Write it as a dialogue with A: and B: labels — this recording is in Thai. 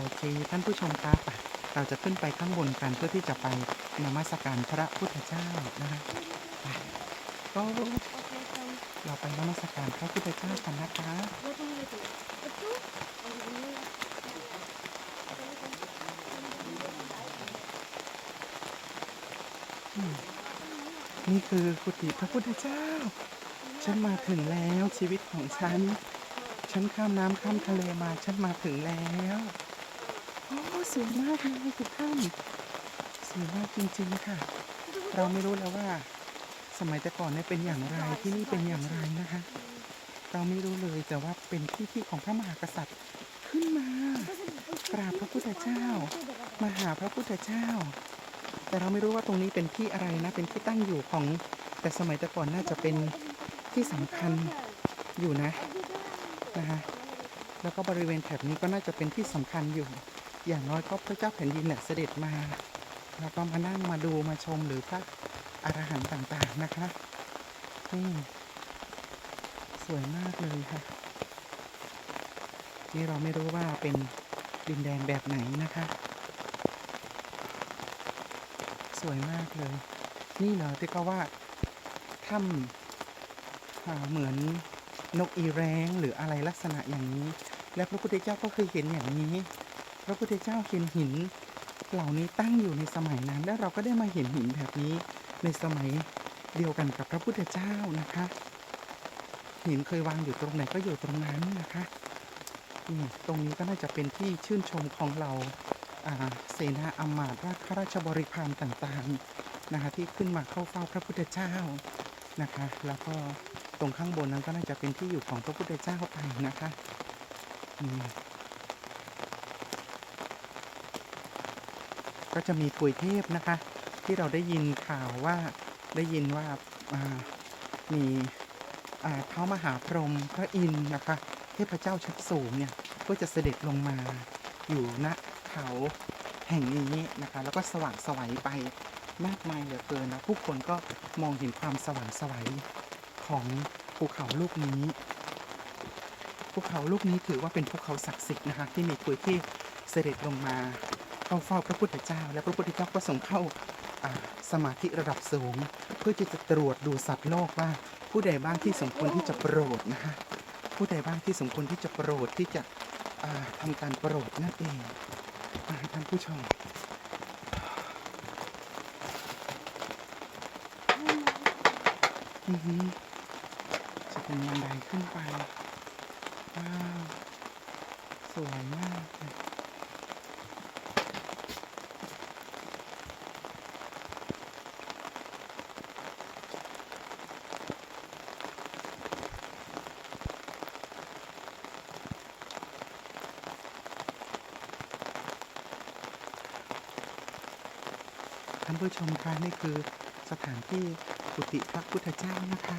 A: โอเค ท่านผู้ชมครับเราจะขึ้นไปข้างบนกันเพื่อที่จะไปนมัสการพระพุทธเจ้านะคะไปก็เราไปนมัสการพระพุทธเจ้ากันนะคะนี่คือกุฏิพระพุทธเจ้า ฉันมาถึงแล้วชีวิตของฉัน ฉันข้ามน้ำข้ามทะเลมา ฉันมาถึงแล้ว โอ้สวยมากเลยทุกท่านสวยมากจริงๆค่ะ เราไม่รู้แล้วว่า สมัยแต่ก่อนเนี่ยเป็นอย่างไรที่นี่เป็นอย่างไรนะคะ เราไม่รู้เลยแต่ว่าเป็นที่ที่ของพระมหากษัตริย์ขึ้นมากราบพระพุทธเจ้า มาหาพระพุทธเจ้า แต่เราไม่รู้ว่าตรงนี้เป็นที่อะไรนะ เป็นที่ตั้งอยู่ของแต่สมัยแต่ก่อนน่าจะเป็นที่สำคัญอยู่นะนะคะแล้วก็บริเวณแถบนี้ก็น่าจะเป็นที่สำคัญอยู่ อย่างน้อยก็พระเจ้าแผ่นดินเนี่ยเสด็จมาแล้วก็มานั่งมาดูมาชมหรือพระอรหันต์ต่างๆนะคะนี่สวยมากเลยค่ะ นี่เราไม่รู้ว่าเป็นดินแดนแบบไหนนะคะ สวยมากเลย นี่เหรอที่เขาว่าถ้ำเหมือนนกอีแร้งหรืออะไรลักษณะอย่างนี้ และพระพุทธเจ้าก็เคยเห็นอย่างนี้ ระพุทธเจ้าเห็นหิน เหล่านี้ตั้งอยู่ในสมัยนั้น และเราก็ได้มาเห็นหินแบบนี้ในสมัยเดียวกันกับพระพุทธเจ้านะคะหินเคยวางอยู่ตรงไหนก็อยู่ตรงนั้นนะคะนี่ตรงนี้ก็น่าจะเป็นที่ชื่นชมของเราเสนาอำมาตย์ราชราชบริพารต่างๆนะคะที่ขึ้นมาเข้าเฝ้าพระพุทธเจ้านะคะ แล้วก็ตรงข้างบนนั้นก็น่าจะเป็นที่อยู่ของพระพุทธเจ้าไปนะคะนี่ ก็จะมีถวยเทพนะคะ ที่เราได้ยินข่าวว่าได้ยินว่ามีเท้ามหาพรหมพระอินทร์นะคะ เทพเจ้าชั้นสูงเนี่ยก็จะเสด็จลงมาอยู่ณเขาแห่งนี้นะคะ แล้วก็สว่างไสวัยไปมากมายเหลือเกินนะผู้คนก็มองเห็นความสว่างไสวัยของภูเขาลูกนี้ภูเขาลูกนี้ถือว่าเป็นภูเขาศักดิ์สิทธิ์นะคะ ที่มีคุยที่เสด็จลงมา เข้าเฝ้าพระพุทธเจ้า และพระพุทธเจ้าก็ทรงเข้าสมาธิระดับสูง เพื่อที่จะตรวจดูสัตว์โลกว่าผู้ใดบ้างที่สมควรที่จะโปรดนะคะผู้ใดบ้างที่สมควรที่จะโปรดที่จะอ่าทำการโปรดนั่นเองอ่าท่านผู้ชมอือหือจะเป็นบันไดขึ้นไปว้าวสวยมากเลย ท่านผู้ชมคะนี่คือสถานที่กุฏิพระพุทธเจ้านะคะ